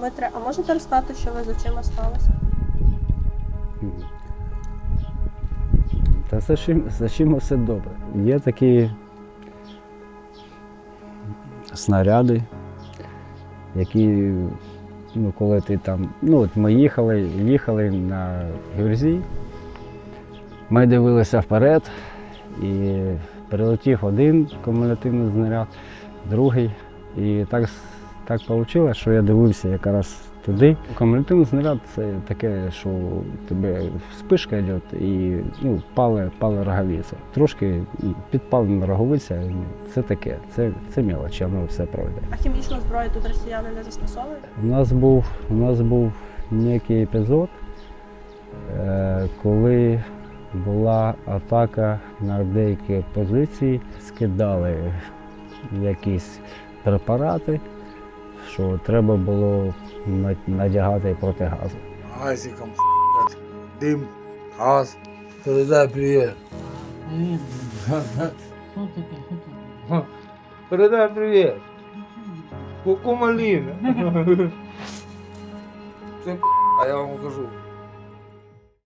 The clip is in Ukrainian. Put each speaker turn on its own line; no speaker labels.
Дмитре, а можете розказати, що ви з очима сталося?
Та за чим, за чим все добре. Є такі снаряди, які, ну, коли ти там, ну от ми їхали, їхали на гюрзі, ми дивилися вперед, і прилетів один кумулятивний снаряд, другий. І так, так вийшло, що я дивився якраз туди. Кумулятивний снаряд це таке, що тебе спишка йде і ну, пале, пале роговиця. Трошки підпалена роговиця, ну, це таке, це, це мелочі, воно все пройде.
А хімічну зброю тут росіяни не застосовують?
У нас був, у нас був некий епізод, е, коли була атака на деякі позиції, скидали якісь препарати, що треба було на- надягати протигаз.
газиком, дим, газ. Передай привіт. Передай привіт. Куку малина. Це а я вам кажу.